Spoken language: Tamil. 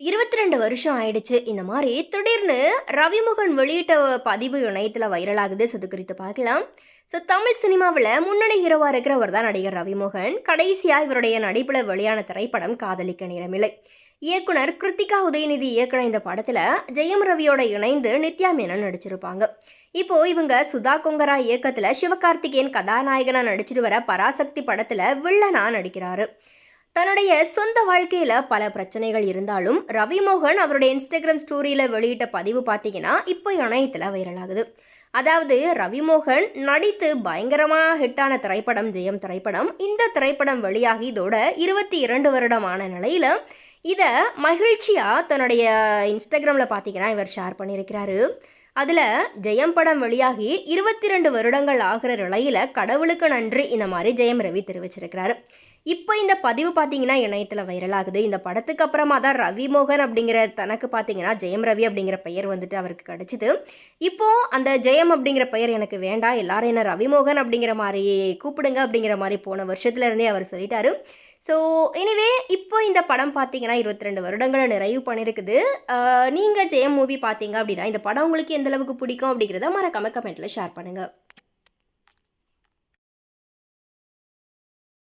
இருபத்தி ரெண்டு வருஷம் ஆயிடுச்சு. இந்த மாதிரி திடீர்னு ரவிமுகன் வெளியிட்ட பதிவு இணையத்தில் வைரலாகுது அது குறித்து பார்க்கலாம். ஸோ தமிழ் சினிமாவில் முன்னணி ஹீரோவாக இருக்கிறவர் தான் நடிகர் ரவிமோகன். கடைசியாக இவருடைய நடிப்பில் வெளியான திரைப்படம் காதலிக்க நேரமில்லை. இயக்குனர் கிருத்திகா உதயநிதி இயக்குன இந்த படத்தில் ஜெயம் ரவியோட இணைந்து நித்யா மேனன் நடிச்சிருப்பாங்க. இப்போ இவங்க சுதா கொங்கரா இயக்கத்தில் சிவகார்த்திகேயன் கதாநாயகனாக நடிச்சிட்டு வர பராசக்தி படத்தில் வில்லனா நடிக்கிறாரு. தன்னுடைய சொந்த வாழ்க்கையில் பல பிரச்சனைகள் இருந்தாலும் ரவிமோகன் அவருடைய இன்ஸ்டாகிராம் ஸ்டோரியில் வெளியிட்ட பதிவு பார்த்தீங்கன்னா இப்போ இணையத்தில் வைரலாகுது அதாவது ரவிமோகன் நடித்து பயங்கரமாக ஹிட்டான திரைப்படம் ஜெயம் திரைப்படம் இந்த திரைப்படம் வெளியாகி இதோட இருபத்தி இரண்டு வருடமான நிலையில் இதை மகிழ்ச்சியாக தன்னுடைய இன்ஸ்டாகிராமில் பார்த்தீங்கன்னா இவர் ஷேர் பண்ணியிருக்கிறாரு. அதில் ஜெயம் படம் வெளியாகி இருபத்தி ரெண்டு வருடங்கள் ஆகிற நிலையில் கடவுளுக்கு நன்றி இந்த மாதிரி ஜெயம் ரவி தெரிவிச்சிருக்கிறாரு. இப்போ இந்த பதிவு பார்த்தீங்கன்னா இணையத்தில் வைரலாகுது இந்த படத்துக்கு அப்புறமா தான் ரவி மோகன் அப்படிங்கிற தனக்கு பார்த்தீங்கன்னா ஜெயம் ரவி அப்படிங்கிற பெயர் வந்துட்டு அவருக்கு கிடச்சிது. இப்போது அந்த ஜெயம் அப்படிங்கிற பெயர் எனக்கு வேண்டாம். எல்லாரும் என்ன ரவிமோகன் அப்படிங்கிற மாதிரி கூப்பிடுங்க அப்படிங்கிற மாதிரி போன வருஷத்துல இருந்தே அவர் சொல்லிட்டாரு. ஸோ எனிவே இப்போ இந்த படம் பார்த்தீங்கன்னா இருபத்தி ரெண்டு வருடங்களை நிறைவு பண்ணியிருக்குது நீங்கள் ஜெயம் மூவி பார்த்தீங்க அப்படின்னா இந்த படம் உங்களுக்கு எந்தளவுக்கு பிடிக்கும் அப்படிங்கிறத மறக்காம கமெண்ட்டில் ஷேர் பண்ணுங்கள்